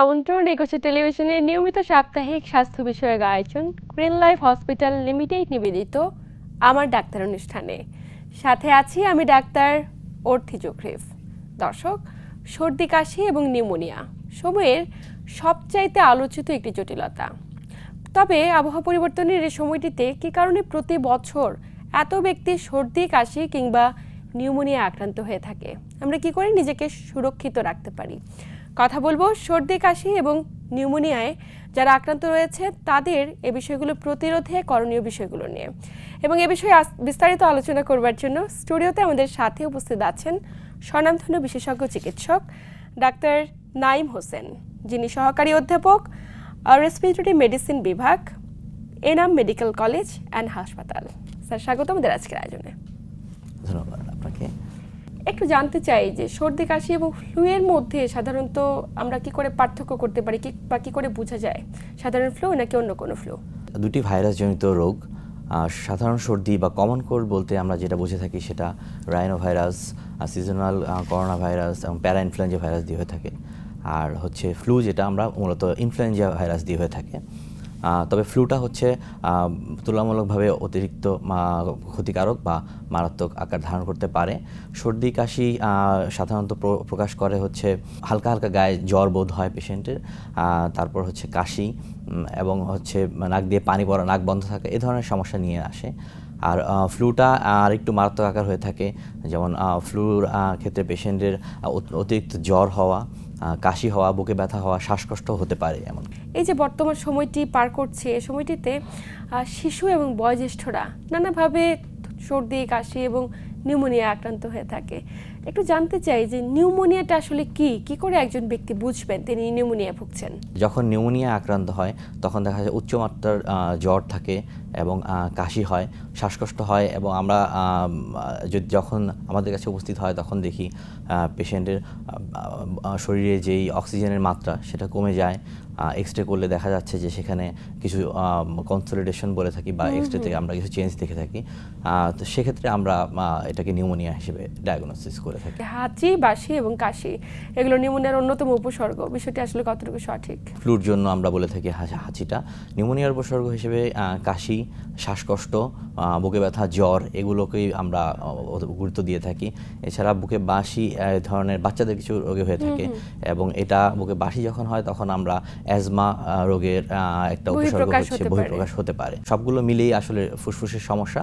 আমন্ত্রণ একুশে টেলিভিশনের নিয়মিত সাপ্তাহিক স্বাস্থ্য বিষয়ক আয়োজন গ্রিন লাইফ হসপিটাল লিমিটেড নিবেদিত আমার ডাক্তার অনুষ্ঠানে। সাথে আছি আমি ডাক্তার অর্থি জোখরিফ দর্শক, সর্দি, কাশি এবং নিউমোনিয়া সময়ের সবচাইতে আলোচিত একটি জটিলতা। তবে আবহাওয়া পরিবর্তনের এই সময়টিতে কী কারণে প্রতি বছর এত ব্যক্তি সর্দি, কাশি কিংবা নিউমোনিয়া আক্রান্ত হয়ে থাকে? আমরা কি করে নিজেকে সুরক্ষিত রাখতে পারি? কথা বলব সর্দি, কাশি এবং নিউমোনিয়ায় যারা আক্রান্ত রয়েছে, তাদের এ বিষয়গুলো প্রতিরোধে করণীয় বিষয়গুলো নিয়ে। এবং এ বিষয়ে বিস্তারিত আলোচনা করবার জন্য স্টুডিওতে আমাদের সাথে উপস্থিত আছেন স্বনামধন্য বিশেষজ্ঞ চিকিৎসক ডাক্তার নাইম হোসেন। যিনি সহকারী অধ্যাপক, রেসপিরেটরি মেডিসিন বিভাগ, এনাম মেডিকেল কলেজ অ্যান্ড হাসপাতাল। স্যার, স্বাগত আমাদের আজকের আয়োজনে। ধন্যবাদ আপনাকে। একটু জানতে চাই যে সর্দি, কাশি এবং ফ্লুয়ের মধ্যে সাধারণত আমরা কি করে পার্থক্য করতে পারি? কি বা কি করে বোঝা যায়? সাধারণ ফ্লু নাকি অন্য কোনো ফ্লু? দুটি ভাইরাসজনিত রোগ সাধারণ সর্দি বা কমন কোল্ড বলতে আমরা যেটা বুঝে থাকি সেটা rhinovirus seasonal coronavirus এবং প্যারা ইনফ্লুয়েঞ্জা ভাইরাস দিয়ে হয়ে থাকে। আর হচ্ছে ফ্লু যেটা আমরা মূলত ইনফ্লুয়েঞ্জা ভাইরাস দিয়ে হয়ে থাকে। তবে ফ্লুটা হচ্ছে তুলনামূলকভাবে অতিরিক্ত ক্ষতিকারক বা মারাত্মক আকার ধারণ করতে পারে। সর্দি, কাশি সাধারণত প্র- প্রকাশ করে হচ্ছে হালকা হালকা গায়ে জ্বর বোধ হয় পেশেন্টের। তারপর হচ্ছে কাশি এবং হচ্ছে নাক দিয়ে পানি পড়া, নাক বন্ধ থাকা, এ ধরনের সমস্যা নিয়ে আসে। আর ফ্লুটা আর একটু মারাত্মক আকার হয়ে থাকে, যেমন ফ্লুর ক্ষেত্রে পেশেন্টের অতিরিক্ত জ্বর হওয়া কাশি হওয়া, বুকে ব্যথা হওয়া, শ্বাসকষ্ট হতে পারে এমন এই যে বর্তমান সময়টি পার করছে এই সময়টিতে শিশু এবং বয়োজ্যেষ্ঠরা নানাভাবে সর্দি, কাশি এবং নিউমোনিয়া আক্রান্ত হয়ে থাকে। একটু জানতে চাই যে নিউমোনিয়াটা আসলে কি? কি করে একজন ব্যক্তি বুঝবেন তিনি নিউমোনিয়া ভুগছেন? যখন নিউমোনিয়া আক্রান্ত হয়, তখন দেখা যায় উচ্চমাত্রার জ্বর থাকে এবং কাশি হয়, শ্বাসকষ্ট হয় এবং আমরা যখন আমাদের কাছে উপস্থিত হয়, তখন দেখি পেশেন্টের শরীরে যেই অক্সিজেনের মাত্রা, সেটা কমে যায়। এক্স রে করলে দেখা যাচ্ছে যে সেখানে কিছু কনসলিডেশন বলে থাকি বা এক্স রে থেকে আমরা কিছু চেঞ্জ দেখে থাকি। তো সেক্ষেত্রে আমরা এটাকে নিউমোনিয়া হিসেবে ডায়াগনোসিস করে থাকি। হাঁচি বাসি এবং কাশি এগুলো নিউমোনিয়ার অন্যতম উপসর্গ। বিষয়টি আসলে কতটুকু সঠিক? ফ্লুর জন্য আমরা বলে থাকি হাঁচি- হাঁচিটা। নিউমোনিয়ার উপসর্গ হিসেবে কাশি শ্বাসকষ্ট বুকে ব্যথা জ্বর এগুলোকেই আমরা গুরুত্ব দিয়ে থাকি। এছাড়া বুকে বাসি ধরনের বাচ্চাদের কিছু রোগে হয়ে থাকে এবং এটা বুকে বাসি যখন হয় তখন আমরা অ্যাজমা রোগের একটা উপসর্গ হচ্ছে বহিঃপ্রকাশ হতে পারে। সবগুলো মিলেই আসলে ফুসফুসের সমস্যা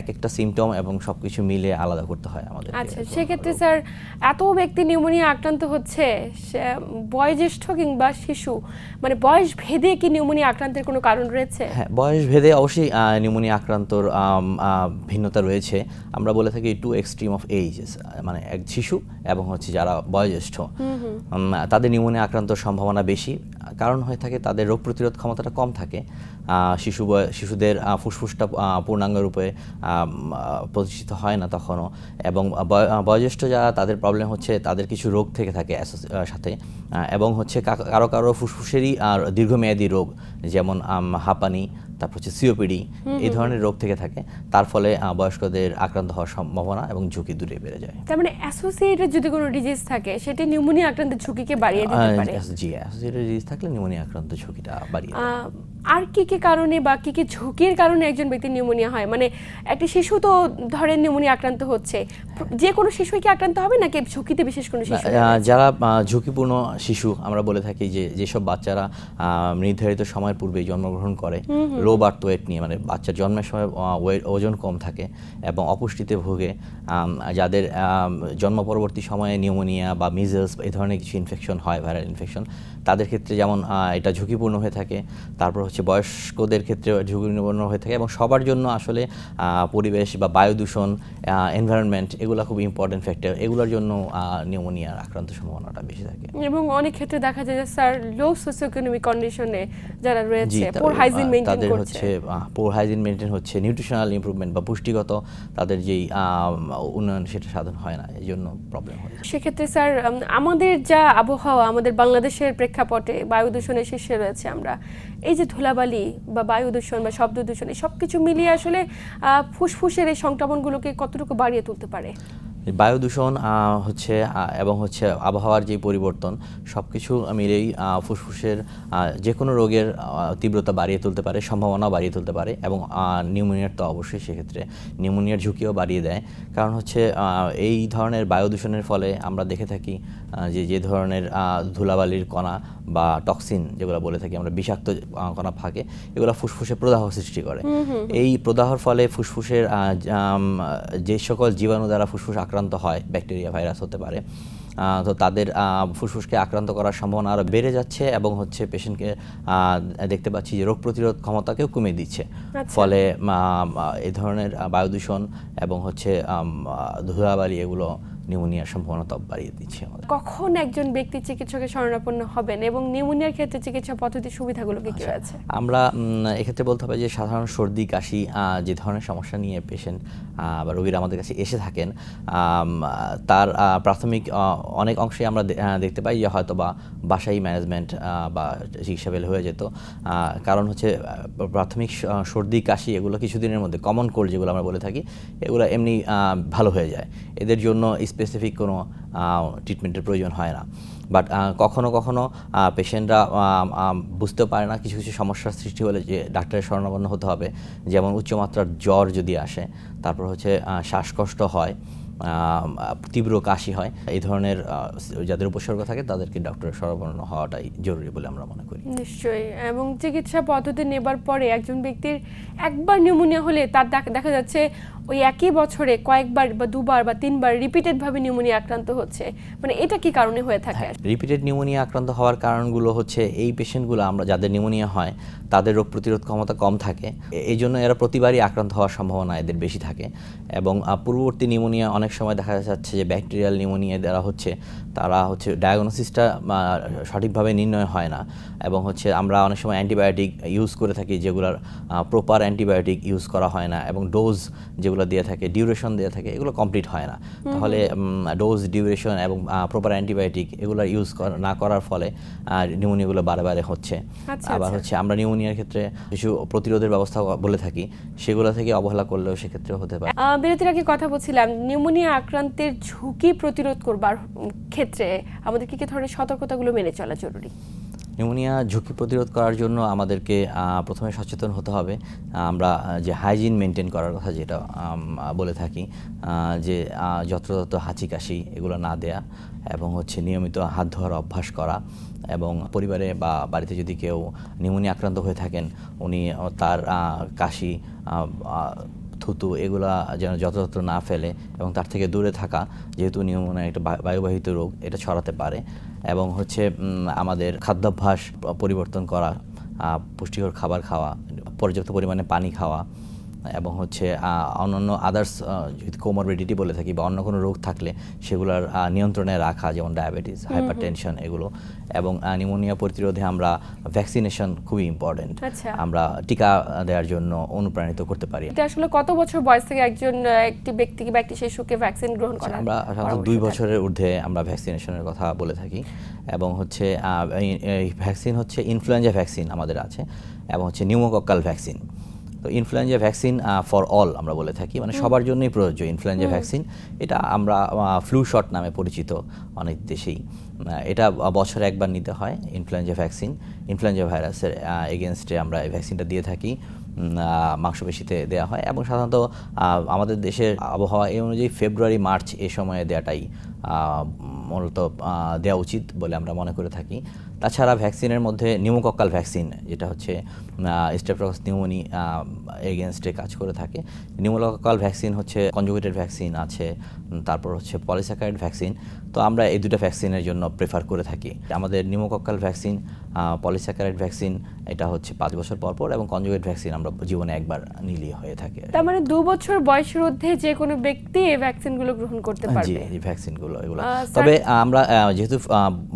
এক একটা সিমটম এবং সবকিছু মিলে আলাদা করতে হয় আমাদের আচ্ছা সেক্ষেত্রে স্যার এত ব্যক্তি নিউমোনিয়া আক্রান্ত হচ্ছে বয়োজ্যেষ্ঠ কিংবা শিশু মানে বয়স ভেদে কি নিউমোনিয়া আক্রান্তের কোনো কারণ রয়েছে? হ্যাঁ বয়স ভেদে অবশ্যই নিউমোনিয়া আক্রান্তর ভিন্নতা রয়েছে। আমরা বলে থাকি টু এক্সট্রিম অফ এইজেস মানে এক শিশু এবং হচ্ছে যারা বয়োজ্যেষ্ঠ। তাদের নিউমোনিয়া আক্রান্তর সম্ভাবনা বেশি। কারণ হয়ে থাকে তাদের রোগ প্রতিরোধ ক্ষমতাটা কম থাকে। শিশু শিশুদের ফুসফুসটা পূর্ণাঙ্গ রূপে প্রতিষ্ঠিত হয় না তখনও। এবং বয়- বয়োজ্যেষ্ঠ যারা তাদের প্রবলেম হচ্ছে তাদের কিছু রোগ থেকে থাকে সাথে। এবং হচ্ছে কারও কারও ফুসফুসেরই আর দীর্ঘমেয়াদী রোগ যেমন হাঁপানি তারপর হচ্ছে সিওপিডি এই ধরনের রোগ থেকে থাকে। তার ফলে বয়স্কদের আক্রান্ত হওয়ার সম্ভাবনা এবং ঝুঁকি দূরে বেড়ে যায়। তার মানে অ্যাসোসিয়েটেড যদি কোনো ডিজিজ থাকে সেটি নিউমোনিয়া আক্রান্তের ঝুঁকিকে বাড়িয়ে দিতে পারে? জি অ্যাসোসিয়েটেড ডিজিজ থাকলে নিউমোনিয়া আক্রান্ত ঝুঁকিটা বাড়িয়ে আর কি কি কারণে বা কি কি ঝুঁকির কারণে একজন ব্যক্তি নিউমোনিয়া হয়? মানে একটি শিশু তো ধরেন নিউমোনিয়া আক্রান্ত হচ্ছে। যে কোনো শিশুই কি আক্রান্ত হবে নাকি ঝুঁকিতে বিশেষ কোনো শিশু যারা ঝুঁকিপূর্ণ শিশু আমরা বলে থাকি যে যেসব বাচ্চারা নির্ধারিত সময়ের পূর্বে জন্মগ্রহণ করে। লো বার্থ ওয়েট নিয়ে মানে বাচ্চার জন্মের সময় ওয়েট ওজন কম থাকে এবং অপুষ্টিতে ভোগে। যাদের জন্ম পরবর্তী সময়ে নিউমোনিয়া বা মিজেলস এই ধরনের কিছু ইনফেকশন হয় ভাইরাল ইনফেকশন তাদের ক্ষেত্রে যেমন এটা ঝুঁকিপূর্ণ হয়ে থাকে তারপর হচ্ছে বয়স্কদের ক্ষেত্রে ঝুঁকিপূর্ণ হয়ে থাকে এবং সবার জন্য আসলে পরিবেশ বা বায়ু দূষণ এনভায়রনমেন্ট এগুলো খুব ইম্পর্টেন্ট ফ্যাক্টর এগুলোর জন্য নিউমোনিয়ার আক্রান্ত সম্ভাবনাটা বেশি থাকে। এবং অনেক ক্ষেত্রে দেখা যায় যে স্যার লো সোসিও ইকোনমিক কন্ডিশনে যারা রয়েছে পোর হাইজিন মেইনটেইন করছে। হচ্ছে পোর হাইজিন মেনটেন হচ্ছে নিউট্রিশনাল ইমপ্রুভমেন্ট বা পুষ্টিগত তাদের যেই উন্নয়ন সেটা সাধন হয় না এই জন্য প্রবলেম হয় সেক্ষেত্রে স্যার আমাদের যা আবহাওয়া আমাদের বাংলাদেশের প্রেক্ষাপটে বায়ু দূষণের শীর্ষে রয়েছে আমরা এই যে ধুলাবালি বা বায়ু দূষণ বা শব্দ দূষণ, এই সব কিছু মিলিয়ে আসলে ফুসফুসের এই সংক্রমণগুলোকে কতটুকু বাড়িয়ে তুলতে পারে? বায়ু দূষণ হচ্ছে এবং হচ্ছে আবহাওয়ার যে পরিবর্তন সব কিছু মিলেই ফুসফুসের যে কোনো রোগের তীব্রতা বাড়িয়ে তুলতে পারে, সম্ভাবনাও বাড়িয়ে তুলতে পারে, এবং নিউমোনিয়ার তো অবশ্যই সেক্ষেত্রে নিউমোনিয়ার ঝুঁকিও বাড়িয়ে দেয়। কারণ হচ্ছে এই ধরনের বায়ু দূষণের ফলে আমরা দেখে থাকি যে যে ধরনের ধুলাবালির কণা বা টক্সিন যেগুলো বলে থাকি আমরা বিষাক্ত কণা ফাঁকে এগুলো ফুসফুসে প্রদাহ সৃষ্টি করে। এই প্রদাহর ফলে ফুসফুসের যে সকল জীবাণু দ্বারা ফুসফুস আক্রান্ত হয় ব্যাকটেরিয়া ভাইরাস হতে পারে তো তাদের ফুসফুসকে আক্রান্ত করার সম্ভাবনা আরও বেড়ে যাচ্ছে এবং হচ্ছে পেশেন্টকে দেখতে পাচ্ছি যে রোগ প্রতিরোধ ক্ষমতাকেও কমিয়ে দিচ্ছে। আচ্ছা। ফলে এই ধরনের বায়ু দূষণ এবং হচ্ছে ধুলাবালি এগুলো নিউমোনিয়ার সম্ভাবনা তো বাড়িয়ে দিচ্ছে আমাদের। কখন একজন ব্যক্তি চিকিৎসকের শরণাপন্ন হবেন এবং নিউমোনিয়ার ক্ষেত্রে চিকিৎসা পদ্ধতির সুবিধাগুলো কি আচ্ছা। কি আছে আমরা এক্ষেত্রে বলতে হবে যে সাধারণ সর্দি কাশি যে ধরনের সমস্যা নিয়ে পেশেন্ট বা রোগীরা আমাদের কাছে এসে থাকেন তার প্রাথমিক অনেক অংশে আমরা দেখতে পাই যে হয়তো বা বাসাই ম্যানেজমেন্ট বা চিকিৎসা পেলে হয়ে যেত। কারণ হচ্ছে প্রাথমিক সর্দি কাশি এগুলো কিছুদিনের মধ্যে কমন কোল্ড যেগুলো আমরা বলে থাকি এগুলো এমনি ভালো হয়ে যায়। এদের জন্য স্পেসিফিক কোনো ট্রিটমেন্টের প্রয়োজন হয় না। বাট কখনো কখনো পেশেন্টরা বুঝতে পারে না কিছু কিছু সমস্যার সৃষ্টি হলে যে ডাক্তারের শরণাপন্ন হতে হবে। যেমন উচ্চমাত্রার জ্বর যদি আসে, তারপর হচ্ছে শ্বাসকষ্ট হয় তীব্র কাশি হয়, এই ধরনের যাদের উপসর্গ থাকে তাদেরকে ডক্টরের শরণাপন্ন হওয়াটাই জরুরি বলে আমরা মনে করি। নিশ্চয়ই, এবং চিকিৎসা পদ্ধতি নেবার পরে একজন ব্যক্তির একবার নিউমোনিয়া হলে তার দেখা যাচ্ছে ওই একই বছরে কয়েকবার বা দুবার বা তিনবার রিপিটেড ভাবে নিউমোনিয়া আক্রান্ত হচ্ছে। মানে এটা কি কারণে হয়ে থাকে? রিপিটেড নিউমোনিয়া আক্রান্ত হওয়ার কারণগুলো হচ্ছে এই পেশেন্টগুলো আমরা যাদের নিউমোনিয়া হয়, তাদের রোগ প্রতিরোধ ক্ষমতা কম থাকে। এই জন্য এরা প্রতিবারই আক্রান্ত হওয়ার সম্ভাবনা এদের বেশি থাকে। এবং পূর্ববর্তী নিউমোনিয়া অনেক সময় দেখা যাচ্ছে যে ব্যাকটেরিয়াল নিউমোনিয়া দ্বারা হচ্ছে। তারা হচ্ছে ডায়াগনোসিসটা সঠিকভাবে নির্ণয় হয় না। এবং হচ্ছে আমরা অনেক সময় অ্যান্টিবায়োটিক ইউজ করে থাকি যেগুলোর প্রপার অ্যান্টিবায়োটিক ইউজ করা হয় না এবং ডোজ যেগুলো দিয়ে থাকে ডিউরেশন দিয়ে থাকে এগুলো কমপ্লিট হয় না। তাহলে ডোজ ডিউরেশন এবং প্রপার অ্যান্টিবায়োটিক এগুলো ইউজ না করার ফলে নিউমোনিয়াগুলো বারে বারে হচ্ছে। আচ্ছা, আবার আচ্ছা। হচ্ছে আমরা নিউমোনিয়ার ক্ষেত্রে কিছু প্রতিরোধের ব্যবস্থা বলে থাকি সেগুলো থেকে অবহেলা করলেও সেক্ষেত্রে হতে পারে। বিরতির আগে কথা বলছিলাম নিউমোনিয়া আক্রান্তের ঝুঁকি প্রতিরোধ করবার ক্ষেত্রে আমাদের কি কি ধরনের সতর্কতাগুলো মেনে চলা জরুরি? নিউমোনিয়া ঝুঁকি প্রতিরোধ করার জন্য আমাদেরকে প্রথমে সচেতন হতে হবে। আমরা যে হাইজিন মেনটেন করার কথা যেটা বলে থাকি যে যত্রতত্র হাঁচি কাশি এগুলো না দেয়া এবং হচ্ছে নিয়মিত হাত ধোয়ার অভ্যাস করা এবং পরিবারে বা বাড়িতে যদি কেউ নিউমোনিয়া আক্রান্ত হয়ে থাকেন, উনি তার কাশি থুতু, এগুলা যেন যথাযথ না ফেলে এবং তার থেকে দূরে থাকা, যেহেতু নিউমোনিয়া একটা বায়ুবাহিত রোগ, এটা ছড়াতে পারে। এবং হচ্ছে আমাদের খাদ্যাভ্যাস পরিবর্তন করা পুষ্টিকর খাবার খাওয়া, পর্যাপ্ত পরিমাণে পানি খাওয়া এবং হচ্ছে অন্যান্য আদার্স যদি কোমরবিডিটি বলে থাকি বা অন্য কোনো রোগ থাকলে সেগুলোর নিয়ন্ত্রণে রাখা যেমন ডায়াবেটিস হাইপার টেনশন এগুলো এবং নিউমোনিয়া প্রতিরোধে আমরা ভ্যাকসিনেশন খুবই ইম্পর্টেন্ট আচ্ছা। আমরা টিকা দেওয়ার জন্য অনুপ্রাণিত করতে পারি। এটা আসলে কত বছর বয়স থেকে একজন একটি ব্যক্তি বা একটি শিশুকে ভ্যাকসিন গ্রহণ করা আমরা সাধারণত দুই বছরের ঊর্ধ্বে আমরা ভ্যাকসিনেশনের কথা বলে থাকি এবং হচ্ছে ভ্যাকসিন হচ্ছে ইনফ্লুয়েঞ্জা ভ্যাকসিন আমাদের আছে এবং হচ্ছে নিউমোকক্কাল ভ্যাকসিন তো ইনফ্লুয়েঞ্জা ভ্যাকসিন ফর অল আমরা বলে থাকি। মানে সবার জন্যই প্রযোজ্য ইনফ্লুয়েঞ্জা ভ্যাকসিন এটা আমরা ফ্লু শট নামে পরিচিত অনেক দেশেই। এটা বছরে একবার নিতে হয় ইনফ্লুয়েঞ্জা ভ্যাকসিন ইনফ্লুয়েঞ্জা ভাইরাসের এগেনস্টে আমরা এই ভ্যাকসিনটা দিয়ে থাকি। মাংসপেশিতে দেওয়া হয় এবং সাধারণত আমাদের দেশের আবহাওয়া এই অনুযায়ী ফেব্রুয়ারি মার্চ এ সময়ে দেওয়াটাই মূলত দেওয়া উচিত বলে আমরা মনে করে থাকি। তাছাড়া ভ্যাকসিনের মধ্যে নিউমোকক্কাল ভ্যাকসিন যেটা হচ্ছে স্টেপ্রক্স নিউমোনি এগেনস্টে কাজ করে থাকে। নিউমোকক্কাল ভ্যাকসিন হচ্ছে কনজুগেটেড ভ্যাকসিন আছে তারপর হচ্ছে পলিস্যাকারাইড ভ্যাকসিন তো আমরা এই দুটো ভ্যাকসিনের জন্য প্রেফার করে থাকি। আমাদের নিউমোকক্কাল ভ্যাকসিন পলিস্যাকারাইড ভ্যাকসিন এটা হচ্ছে পাঁচ বছর পর পর এবং কনজুগেট ভ্যাকসিন আমরা জীবনে একবার নিলেই হয়ে থাকে। তার মানে দু বছর বয়সের ঊর্ধ্বে যে কোনো ব্যক্তি এই ভ্যাকসিনগুলো গ্রহণ করতে পারবে। এই ভ্যাকসিনগুলো এগুলো। স্যার- তবে আমরা যেহেতু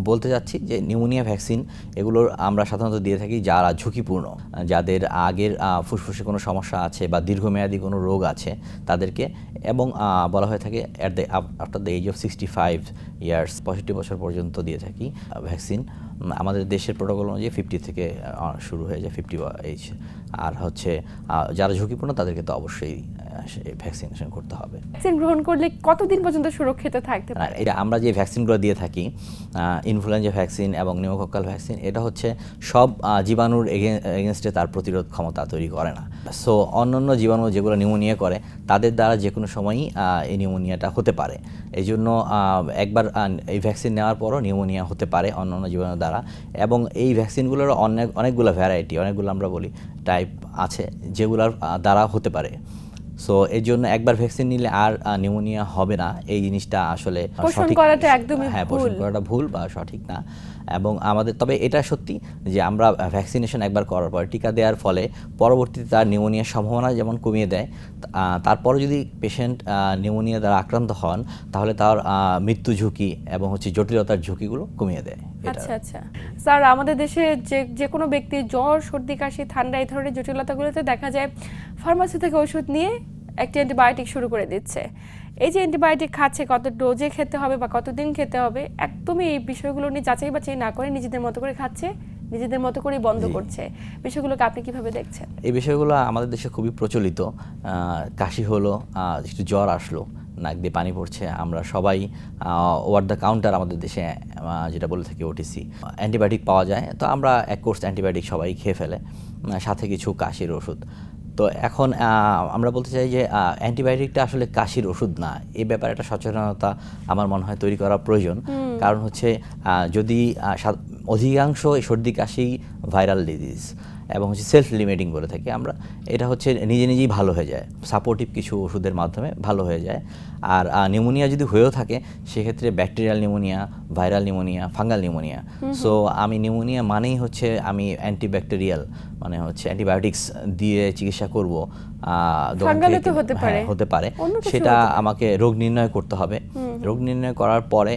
বলতে যাচ্ছি যে নিউমোনিয়া ভ্যাকসিন এগুলোর আমরা সাধারণত দিয়ে থাকি যারা ঝুঁকিপূর্ণ, যাদের আগের ফুসফুসে কোনো সমস্যা আছে বা দীর্ঘমেয়াদী কোনো রোগ আছে তাদেরকে এবং বলা হয়ে থাকে at the after the age of sixty five years পঁয়ষট্টি বছর পর্যন্ত দিয়ে থাকি ভ্যাকসিন। আমাদের দেশের প্রোটোকল অনুযায়ী ফিফটি থেকে শুরু হয়ে যায় ফিফটি এইজ আর হচ্ছে যারা ঝুঁকিপূর্ণ তাদেরকে তো অবশ্যই ভ্যাকসিনেশন করতে হবে। ভ্যাকসিন গ্রহণ করলে কতদিন পর্যন্ত সুরক্ষিত থাকতে পারে? এটা আমরা যে ভ্যাকসিনগুলো দিয়ে থাকি ইনফ্লুয়েঞ্জা ভ্যাকসিন এবং নিউমোকক্কাল ভ্যাকসিন এটা হচ্ছে সব জীবাণুর এগেনস্টে তার প্রতিরোধ ক্ষমতা তৈরি করে না। সো অন্যান্য জীবাণু যেগুলো নিউমোনিয়া করে তাদের দ্বারা যে কোনো সময়ই এই নিউমোনিয়াটা হতে পারে। এই জন্য একবার এই ভ্যাকসিন নেওয়ার পরও নিউমোনিয়া হতে পারে অন্যান্য জীবাণু দ্বারা। এবং এই ভ্যাকসিনগুলোর অনেক অনেকগুলো ভ্যারাইটি অনেকগুলো আমরা বলি টাইপ আছে যেগুলোর দ্বারা হতে পারে। সো এই জন্য একবার ভ্যাকসিন নিলে আর নিউমোনিয়া হবে না। এই জিনিসটা আসলে সঠিক করাটা একদমই হ্যাঁ পোষণ। করাটা ভুল বা সঠিক না। এবং আমাদের তবে এটা সত্যি যে আমরা ভ্যাকসিনেশন একবার করার পর টিকা দেওয়ার ফলে পরবর্তীতে তার নিউমোনিয়ার সম্ভাবনা যেমন কমিয়ে দেয় তারপরে যদি পেশেন্ট নিউমোনিয়া দ্বারা আক্রান্ত হন তাহলে তার মৃত্যু ঝুঁকি এবং হচ্ছে জটিলতার ঝুঁকিগুলো কমিয়ে দেয়। আচ্ছা আচ্ছা। স্যার আমাদের দেশে যে যে কোনো ব্যক্তি জ্বর সর্দি কাশি ঠান্ডা এই ধরনের জটিলতাগুলোতে দেখা যায় ফার্মাসি থেকে ওষুধ নিয়ে একটি অ্যান্টিবায়োটিক শুরু করে দিচ্ছে। এই যে অ্যান্টিবায়োটিক খাচ্ছে কত ডোজে খেতে হবে বা কতদিন খেতে হবে একদমই এই বিষয়গুলো নিয়ে যাচাই বাছাই না করে নিজেদের মতো করে খাচ্ছে নিজেদের মতো করেই বন্ধ করছে। বিষয়গুলোকে আপনি কীভাবে দেখছেন? এই বিষয়গুলো আমাদের দেশে খুবই প্রচলিত। আহ, কাশি হলো একটু জ্বর আসলো নাক দিয়ে পানি পড়ছে। আমরা সবাই ওভার দ্য কাউন্টার আমাদের দেশে যেটা বলে থাকি ওটিসি অ্যান্টিবায়োটিক পাওয়া যায়। তো আমরা এক কোর্স অ্যান্টিবায়োটিক সবাই খেয়ে ফেলে সাথে কিছু কাশির ওষুধ। তো এখন আমরা বলতে চাই যে অ্যান্টিবায়োটিকটা আসলে কাশির ওষুধ না। এই ব্যাপারে একটা সচেতনতা আমার মনে হয় তৈরি করা প্রয়োজন। কারণ হচ্ছে যদি অধিকাংশ সর্দি কাশি ভাইরাল ডিজিজ এবং হচ্ছে সেলফ লিমিটিং বলে থাকি আমরা এটা হচ্ছে নিজে নিজেই ভালো হয়ে যায়। সাপোর্টিভ কিছু ওষুধের মাধ্যমে ভালো হয়ে যায়। আর নিউমোনিয়া যদি হয়েও থাকে সেক্ষেত্রে bacterial pneumonia viral pneumonia fungal pneumonia so আমি নিউমোনিয়া মানেই হচ্ছে আমি অ্যান্টিব্যাকটেরিয়াল মানে হচ্ছে অ্যান্টিবায়োটিক্স দিয়ে চিকিৎসা করব। হতে হ্যাঁ, পারে। হতে পারে। সেটা আমাকে রোগ নির্ণয় করতে হবে। রোগ নির্ণয় করার পরে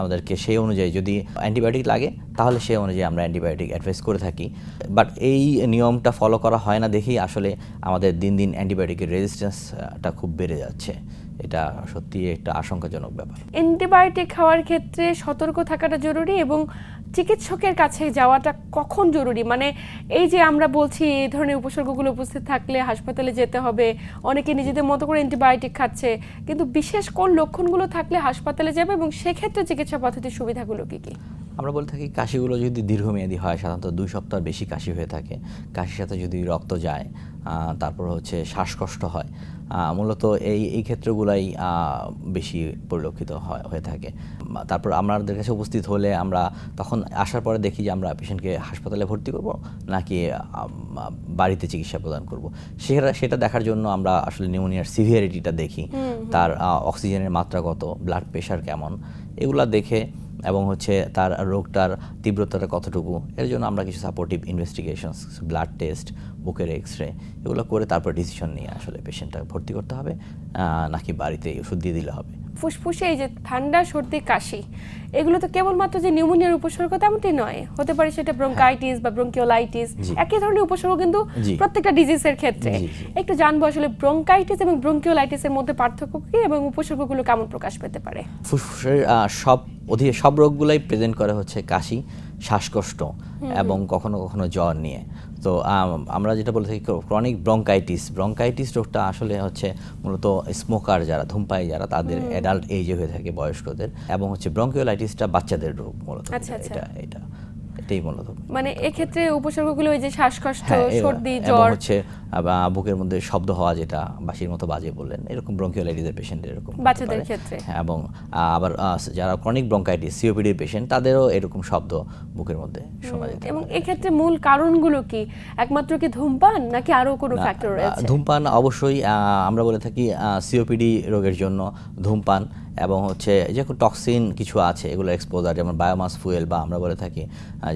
আমাদেরকে সেই অনুযায়ী যদি অ্যান্টিবায়োটিক লাগে তাহলে সেই অনুযায়ী আমরা অ্যান্টিবায়োটিক অ্যাডভাইস করে থাকি। বাট এই নিয়মটা ফলো করা হয় না দেখেই আসলে আমাদের দিন দিন অ্যান্টিবায়োটিকের রেজিস্ট্যান্সটা খুব বেড়ে যাচ্ছে। এটা সত্যি একটা আশঙ্কাজনক ব্যাপার। অ্যান্টিবায়োটিক খাওয়ার ক্ষেত্রে সতর্ক থাকাটা জরুরি এবং চিকিৎসকের কাছে যাওয়াটা কখন জরুরি? মানে এই যে আমরা বলছি, এই ধরনের উপসর্গগুলো উপস্থিত থাকলে হাসপাতালে যেতে হবে, অনেকে নিজেদের মতো করে অ্যান্টিবায়োটিক খাচ্ছে, কিন্তু বিশেষ কোন লক্ষণগুলো থাকলে হাসপাতালে যাবে এবং সেক্ষেত্রে চিকিৎসা পদ্ধতির সুবিধাগুলো কী কী? আমরা বলে থাকি কাশিগুলো যদি দীর্ঘমেয়াদী হয়, সাধারণত দুই সপ্তাহ বেশি কাশি হয়ে থাকে। কাশির সাথে যদি রক্ত যায় তারপর হচ্ছে শ্বাসকষ্ট হয় মূলত এই এই ক্ষেত্রগুলাই বেশি পরিলক্ষিত হয় হয়ে থাকে। তারপর আমাদের কাছে উপস্থিত হলে আমরা তখন আসার পরে দেখি যে আমরা পেশেন্টকে হাসপাতালে ভর্তি করব নাকি বাড়িতে চিকিৎসা প্রদান করব। সেটা সেটা দেখার জন্য আমরা আসলে নিউমোনিয়ার সিভিয়ারিটিটা দেখি। তার অক্সিজেনের মাত্রা কত ব্লাড প্রেশার কেমন এগুলা দেখে এবং হচ্ছে তার রোগটার তীব্রতাটা কতটুকু, এর জন্য আমরা কিছু সাপোর্টিভ ইনভেস্টিগেশনস ব্লাড টেস্ট বুকের এক্স রে এগুলো করে তারপর ডিসিশন নিয়ে আসলে পেশেন্টটা ভর্তি করতে হবে নাকি বাড়িতে ওষুধ দিয়ে দিলে হবে। ফুসফুসে এই যে ঠান্ডা সর্দি কাশি এগুলো তো কেবলমাত্র যে নিউমোনিয়ার উপসর্গ তেমনটি নয়। হতে পারে সেটা ব্রঙ্কাইটিস বা ব্রঙ্কিওলাইটিস একই ধরনের উপসর্গ কিন্তু প্রত্যেকটা ডিজিজের ক্ষেত্রে। একটু জানব আসলে ব্রঙ্কাইটিস এবং ব্রঙ্কিওলাইটিসের মধ্যে পার্থক্য কি এবং উপসর্গগুলো কেমন প্রকাশ পেতে পারে? ফুসফুসের সব অধি সব রোগগুলাই প্রেজেন্ট করে হচ্ছে কাশি শ্বাসকষ্ট এবং কখনো কখনো জ্বর নিয়ে। তো আমরা যেটা বলে থাকি ক্রনিক ব্রঙ্কাইটিস ব্রঙ্কাইটিস রোগটা আসলে হচ্ছে মূলত স্মোকার যারা ধূমপায়ী যারা তাদের অ্যাডাল্ট এজে হয়ে থাকে বয়স্কদের এবং হচ্ছে ব্রঙ্কিওলাইটিসটা বাচ্চাদের রোগ মূলত। আচ্ছা, আচ্ছা। এটা এটা এটাই মূলত। মানে এক্ষেত্রে উপসর্গগুলো ওই যে শ্বাসকষ্ট হ্যাঁ, সর্দি জ্বর হচ্ছে বুকের মধ্যে শব্দ হওয়া যেটা বাঁশির মতো বাজে বললেন এরকম ব্রঙ্কিওলাইটিসের পেশেন্টের এরকম বাচ্চাদের ক্ষেত্রে। হ্যাঁ, এবং আবার যারা ক্রনিক ব্রঙ্কাইটিস সিওপিডির পেশেন্ট তাদেরও এরকম শব্দ বুকের মধ্যে শোনা যেতে এবং। এক্ষেত্রে মূল কারণগুলো কি একমাত্র কি ধূমপান নাকি আরও কোনো ফ্যাক্টর রয়েছে ধূমপান অবশ্যই আমরা বলে থাকি সিওপিডি রোগের জন্য ধূমপান এবং হচ্ছে যে টক্সিন কিছু আছে এগুলো এক্সপোজার যেমন বায়োমাস ফুয়েল বা আমরা বলে থাকি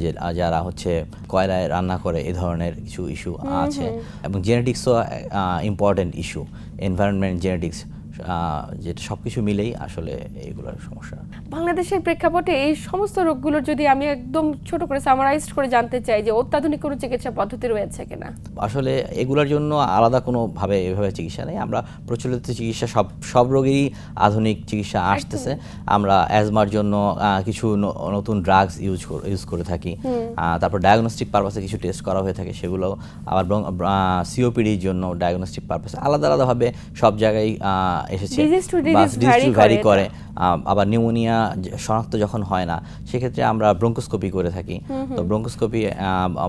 যে যারা হচ্ছে কয়লায় রান্না করে এ ধরনের কিছু ইস্যু আছে এবং জেনেটিক্সও important issue environment genetics ah, যেটা সব কিছু মিলেই আসলে এইগুলোর সমস্যা। বাংলাদেশের প্রেক্ষাপটে এই সমস্ত রোগগুলোর যদি আমি একদম ছোট করে সামারাইজড করে জানতে চাই যে অত্যাধুনিক কোনো চিকিৎসা পদ্ধতি রয়েছে কিনা? আসলে এগুলোর জন্য আলাদা কোনোভাবে এভাবে চিকিৎসা নেই। আমরা প্রচলিত চিকিৎসা সব সব রোগেরই আধুনিক চিকিৎসা আসতেছে। আমরা অ্যাজমার জন্য কিছু নতুন ড্রাগস ইউজ ইউজ করে থাকি। তারপর ডায়াগনস্টিক পারপাসে কিছু টেস্ট করা হয়ে থাকে সেগুলো। আবার সিওপিডির জন্য ডায়াগনস্টিক পারপাসে আলাদা আলাদাভাবে সব জায়গায় এসেছে। করে করে আবার নিউমোনিয়া শনাক্ত যখন হয় না সেক্ষেত্রে আমরা ব্রঙ্কোস্কোপি করে থাকি। তো ব্রঙ্কোস্কোপি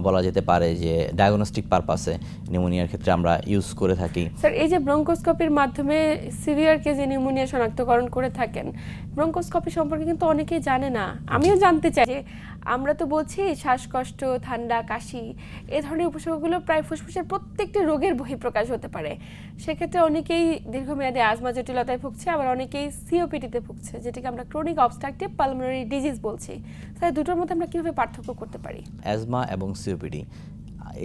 বলা যেতে পারে যে ডায়াগনস্টিক পারপাসে নিউমোনিয়ার ক্ষেত্রে আমরা ইউজ করে থাকি। স্যার এই যে ব্রঙ্কোস্কোপির মাধ্যমে সিভিয়ার কেজে নিউমোনিয়া শনাক্তকরণ করে থাকেন ব্রঙ্কোস্কোপি সম্পর্কে কিন্তু অনেকেই জানে না। আমিও জানতে চাই যে আমরা তো বলছি শ্বাসকষ্ট, ঠান্ডা, কাশি, এ ধরনের উপসর্গগুলো প্রায় ফুসফুসের প্রত্যেকটি রোগের বহিঃপ্রকাশ হতে পারে। সেক্ষেত্রে অনেকেই দীর্ঘমেয়াদী আজমা জটিলতায় ভুগছে, আবার অনেকেই সিওপিটিতে ভুগছে, যেটাকে আমরা ক্রনিক অবস্ট্রাকটিভ পালমোনারি ডিজিজ বলছি। স্যার দুটোর মধ্যে আমরা কীভাবে পার্থক্য করতে পারি? অ্যাজমা এবং সিওপিডি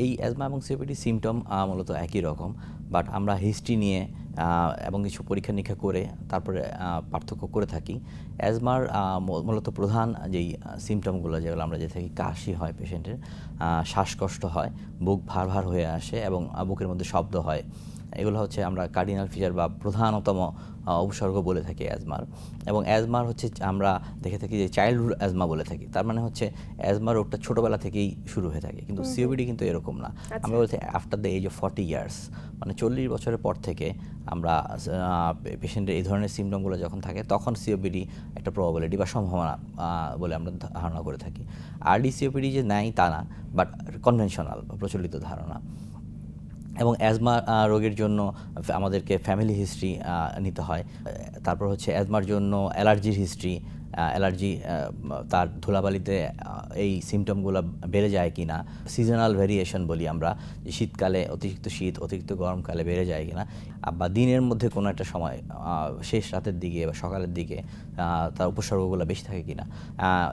এই অ্যাজমা এবং সিওপিডি সিমটম মূলত একই রকম। বাট আমরা হিস্ট্রি নিয়ে এবং কিছু পরীক্ষা নিরীক্ষা করে, তারপরে পার্থক্য করে থাকি। অ্যাজমার মূলত প্রধান যেই সিমটমগুলো যেগুলো আমরা যে থাকি, কাশি হয় পেশেন্টের শ্বাসকষ্ট হয়, বুক ভার ভার হয়ে আসে এবং বুকের মধ্যে শব্দ হয়। এগুলো হচ্ছে আমরা কার্ডিনাল ফিচার বা প্রধানতম উপসর্গ বলে থাকি অ্যাজমার এবং অ্যাজমার হচ্ছে আমরা দেখে থাকি যে চাইল্ডহুড অ্যাজমা বলে থাকি। তার মানে হচ্ছে অ্যাজমা রোগটা ছোটোবেলা থেকেই শুরু হয়ে থাকে। কিন্তু সিওবিডি কিন্তু এরকম না। আমরা বলছি after the age of forty years মানে চল্লিশ বছরের পর থেকে আমরা পেশেন্টের এই ধরনের সিমটমগুলো যখন থাকে তখন সিওপিডি একটা প্রবাবিলিটি বা সম্ভাবনা বলে আমরা ধারণা করে থাকি। আরডি সিওপিডি যে নেয় তা না বাট কনভেনশনাল প্রচলিত ধারণা। এবং অ্যাজমা রোগের জন্য আমাদেরকে ফ্যামিলি হিস্ট্রি নিতে হয়। তারপর হচ্ছে অ্যাজমার জন্য অ্যালার্জির হিস্ট্রি অ্যালার্জি তার ধুলাবালিতে এই সিমটমগুলো বেড়ে যায় কি না সিজনাল ভেরিয়েশন বলি আমরা যে শীতকালে অতিরিক্ত শীত অতিরিক্ত গরমকালে বেড়ে যায় কিনা। আহ, বা দিনের মধ্যে কোনো একটা সময় শেষ রাতের দিকে বা সকালের দিকে তার উপসর্গগুলো বেশি থাকে কিনা?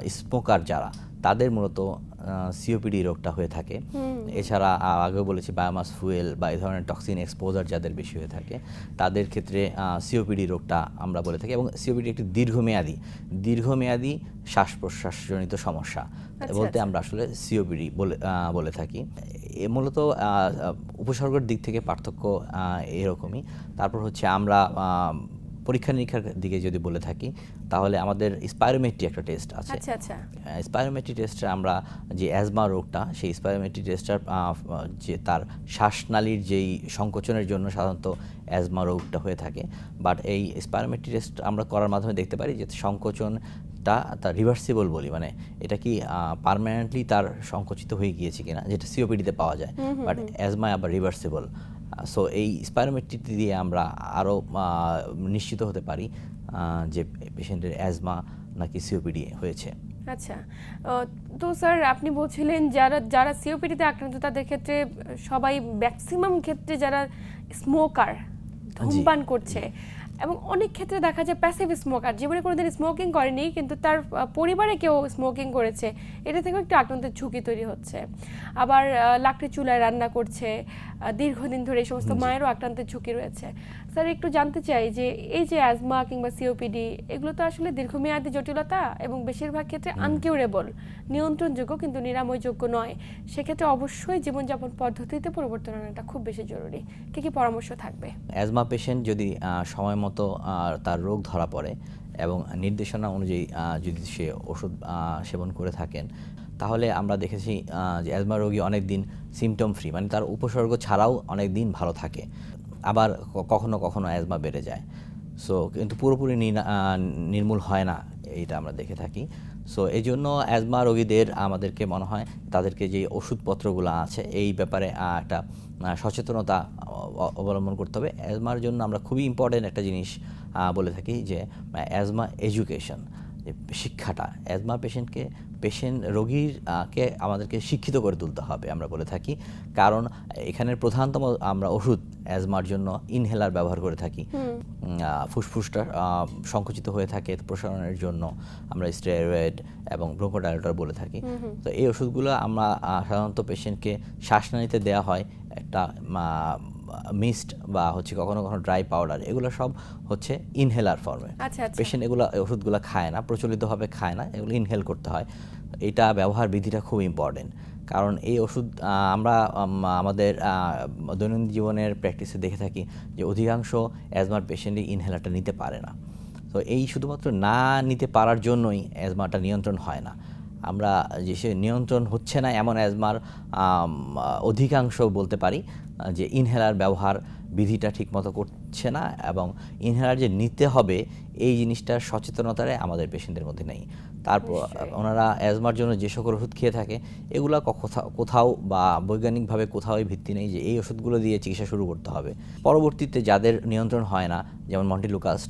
স্মোকার যারা তাদের মূলত সিওপিডি রোগটা হয়ে থাকে। এছাড়া আগেও বলেছি বায়োমাস ফুয়েল বা এই ধরনের টক্সিন এক্সপোজার যাদের বেশি হয়ে থাকে তাদের ক্ষেত্রে সিওপিডি রোগটা আমরা বলে থাকি। এবং সিওপিডি একটি দীর্ঘমেয়াদী দীর্ঘমেয়াদী শ্বাস প্রশ্বাসজনিত সমস্যা। বলতে আমরা আসলে সিওপিডি বলে বলে থাকি। এ মূলত উপসর্গের দিক থেকে পার্থক্য এরকমই। তারপর হচ্ছে আমরা পরীক্ষা নিরীক্ষার দিকে যদি বলে থাকি তাহলে আমাদের স্পাইরোমেট্রি একটা টেস্ট আছে। আচ্ছা আচ্ছা। স্পাইরোমেট্রি টেস্টে আমরা যে অ্যাজমা রোগটা সেই স্পাইরোমেট্রি টেস্টটার যে তার শ্বাসনালীর যেই সংকোচনের জন্য সাধারণত অ্যাজমা রোগটা হয়ে থাকে। বাট এই স্পাইরোমেট্রি টেস্ট আমরা করার মাধ্যমে দেখতে পারি যে সংকোচনটা তার রিভার্সিবল বলি মানে এটা কি পার্মানেন্টলি তার সংকুচিত হয়ে গিয়েছে কিনা যেটা সিওপিডিতে পাওয়া যায় বাট অ্যাজমায় আবার রিভার্সিবল সো এই স্পাইরোমেট্রি দিয়ে আমরা আরও নিশ্চিত হতে পারি যে পেশেন্টের অ্যাজমা নাকি সিওপিডি হয়েছে। আচ্ছা তো স্যার আপনি বলছিলেন যারা যারা সিওপিডিতে আক্রান্ত তাদের ক্ষেত্রে সবাই ম্যাক্সিমাম ক্ষেত্রে যারা স্মোকার ধূমপান করছে এবং অনেক ক্ষেত্রে দেখা যায় প্যাসিভ স্মোকার জীবনে কোনোদিন স্মোকিং করেনি, কিন্তু তার পরিবারে কেউ স্মোকিং করেছে। এটা থেকেও একটু আক্রান্তের ঝুঁকি তৈরি হচ্ছে। আবার লাকড়ি চুলায় রান্না করছে দীর্ঘদিন ধরে এই সমস্ত মায়েরও আক্রান্তের ঝুঁকি রয়েছে। স্যার একটু জানতে চাই যে এই যে অ্যাজমা কিংবা সিওপিডি এগুলো তো আসলে দীর্ঘমেয়াদী জটিলতা এবং বেশিরভাগ ক্ষেত্রে আনকিউরেবল নিয়ন্ত্রণযোগ্য কিন্তু নিরাময়যোগ্য নয়। সেক্ষেত্রে অবশ্যই জীবনযাপন পদ্ধতিতে পরিবর্তন আনাটা খুব বেশি জরুরি। কি কি পরামর্শ থাকবে? অ্যাজমা পেশেন্ট যদি সময় মতো তার রোগ ধরা পড়ে এবং নির্দেশনা অনুযায়ী যদি সে ওষুধ সেবন করে থাকেন তাহলে আমরা দেখেছি যে অ্যাজমা রোগী অনেক দিন সিমটম ফ্রি মানে তার উপসর্গ ছাড়াও অনেক দিন ভালো থাকে। আবার কখনো কখনো অ্যাজমা বেড়ে যায়। সো কিন্তু পুরোপুরি নির্মূল হয় না, এইটা আমরা দেখে থাকি। সো এই জন্য অ্যাজমা রোগীদের আমাদেরকে মনে হয়, তাদেরকে যে ওষুধপত্রগুলো আছে, এই ব্যাপারে একটা সচেতনতা অবলম্বন করতে হবে। অ্যাজমার জন্য আমরা খুবই ইম্পর্টেন্ট একটা জিনিস বলে থাকি যে অ্যাজমা এডুকেশন যে শিক্ষাটা অ্যাজমা পেশেন্টকে পেশেন্ট রোগীর আহ, কে আমাদেরকে শিক্ষিত করে তুলতে হবে আমরা বলে থাকি। কারণ এখানের প্রধানতম আমরা ওষুধ অ্যাজমার জন্য ইনহেলার ব্যবহার করে থাকি। ফুসফুসটা সংকুচিত হয়ে থাকে প্রসারণের জন্য আমরা স্টেরয়েড এবং ব্রোকোডাইলেটর বলে থাকি। তো এই ওষুধগুলো আমরা সাধারণত পেশেন্টকে শ্বাসনালীতে দেওয়া হয় একটা মিস্ট বা হচ্ছে কখনো কখনো ড্রাই পাউডার এগুলো সব হচ্ছে ইনহেলার ফর্মে পেশেন্ট এগুলো ওষুধগুলো খায় না প্রচলিতভাবে খায় না এগুলো ইনহেল করতে হয়। এটা ব্যবহার বিধিটা খুব ইম্পর্টেন্ট কারণ এই ওষুধ আমরা আমাদের দৈনন্দিন জীবনের প্র্যাকটিসে দেখে থাকি যে অধিকাংশ অ্যাজমার পেশেন্টই ইনহেলারটা নিতে পারে না। তো এই শুধুমাত্র না নিতে পারার জন্যই অ্যাজমাটা নিয়ন্ত্রণ হয় না। আমরা যে সে নিয়ন্ত্রণ হচ্ছে না এমন অ্যাজমার অধিকাংশ বলতে পারি। যে ইনহেলার ব্যবহার বিধিটা ঠিকমতো করছে না এবং ইনহেলার যে নিতে হবে এই জিনিসটার সচেতনতারে আমাদের পেশেন্টদের মধ্যে নেই। তারপর ওনারা অ্যাজমার জন্য যে সকল ওষুধ খেয়ে থাকে এগুলো কোথাও কোথাও বা বৈজ্ঞানিকভাবে কোথাও ভিত্তি নেই যে এই ওষুধগুলো দিয়ে চিকিৎসা শুরু করতে হবে। পরবর্তীতে যাদের নিয়ন্ত্রণ হয় না যেমন মন্টিলুকাস্ট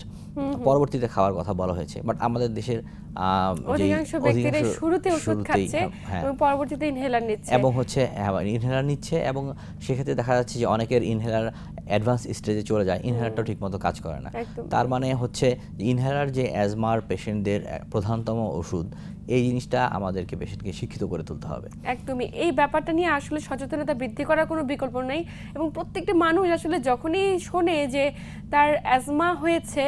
পরবর্তীতে খাওয়ার কথা বলা হয়েছে। বাট আমাদের দেশের আহ, অধিকাংশ ব্যক্তিরা শুরুতে ওষুধ খাচ্ছে হ্যাঁ এবং পরবর্তীতে ইনহেলার নিচ্ছে। এবং হচ্ছে ইনহেলার নিচ্ছে এবং সেক্ষেত্রে দেখা যাচ্ছে যে অনেকের ইনহেলার অ্যাডভান্স স্টেজে চলে যায়। ইনহেলারটাও ঠিকমতো কাজ করে না। তার মানে হচ্ছে ইনহেলার যে অ্যাজমার পেশেন্টদের প্রধানতম ওষুধ, এই জিনিসটা আমাদেরকে পেশেন্টকে শিক্ষিত করে তুলতে হবে। একদমই। এই ব্যাপারটা নিয়ে আসলে সচেতনতা বৃদ্ধি করার কোনো বিকল্প নেই এবং প্রত্যেকটি মানুষ আসলে যখনই শোনে যে তার অ্যাজমা হয়েছে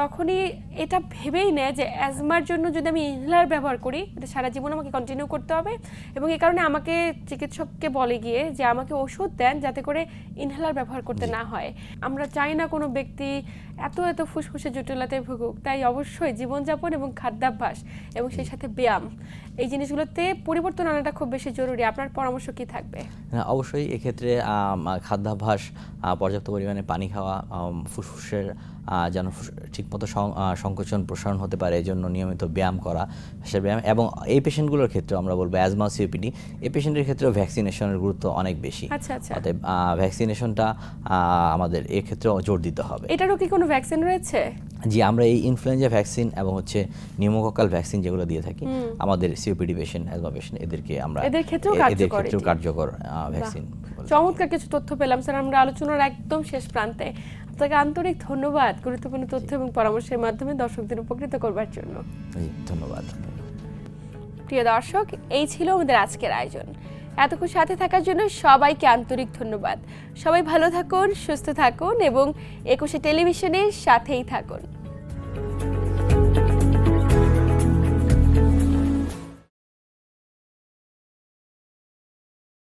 তখনই এটা ভেবেই নেয় যে অ্যাজমার জন্য যদি আমি ইনহেলার ব্যবহার করি এটা সারা জীবন আমাকে কন্টিনিউ করতে হবে এবং এই কারণে আমাকে চিকিৎসককে বলে গিয়ে যে আমাকে ওষুধ দেন যাতে করে ইনহেলার ব্যবহার করতে না হয়। আমরা চাই না কোনো ব্যক্তি এত এত ফুসফুসে জটিলতায় ভুগুক। তাই অবশ্যই জীবনযাপন এবং খাদ্যাভ্যাস এবং সেই সাথে ব্যায়াম এই জিনিসগুলোতে পরিবর্তন আনাটা খুব বেশি জরুরি। আপনার পরামর্শ কি থাকবে? অবশ্যই এক্ষেত্রে খাদ্যাভ্যাস পর্যাপ্ত পরিমাণে পানি খাওয়া ফুসফুসের যেন ঠিকমতো সংকোচন প্রসারণ হতে পারে এজন্য নিয়মিত ব্যায়াম করা সে ব্যায়াম এবং এই পেশেন্টগুলোর ক্ষেত্রে আমরা বলব অ্যাজমা সিওপিডি এই পেশেন্টের ক্ষেত্রেও ভ্যাকসিনেশনের গুরুত্ব অনেক বেশি। আচ্ছা আচ্ছা। অতএব ভ্যাকসিনেশনটা আমাদের এক্ষেত্রে জোর দিতে হবে। এটারও কি কোনো ভ্যাকসিন রয়েছে? জি আমরা এই ইনফ্লুয়েঞ্জা ভ্যাকসিন এবং হচ্ছে নিউমোকক্কাল ভ্যাকসিন যেগুলো দিয়ে থাকি আমাদের সিওপিডি পেশেন্ট অ্যাজমা পেশেন্ট এদেরকে আমরা এদের ক্ষেত্রেও এদের কার্যকর ক্ষেত্রেও কার্যকর ভ্যাকসিন চমৎকার কিছু তথ্য পেলাম। স্যার আমরা আলোচনার একদম শেষ প্রান্তে। আপনাকে আন্তরিক ধন্যবাদ গুরুত্বপূর্ণ তথ্য এবং পরামর্শের মাধ্যমে দর্শকদের উপকৃত করবার জন্য। ধন্যবাদ। প্রিয় দর্শক এই ছিল আমাদের আজকের আয়োজন। এতক্ষণ সাথে থাকার জন্য সবাইকে আন্তরিক ধন্যবাদ। সবাই ভালো থাকুন সুস্থ থাকুন এবং একুশে টেলিভিশনের সাথেই থাকুন।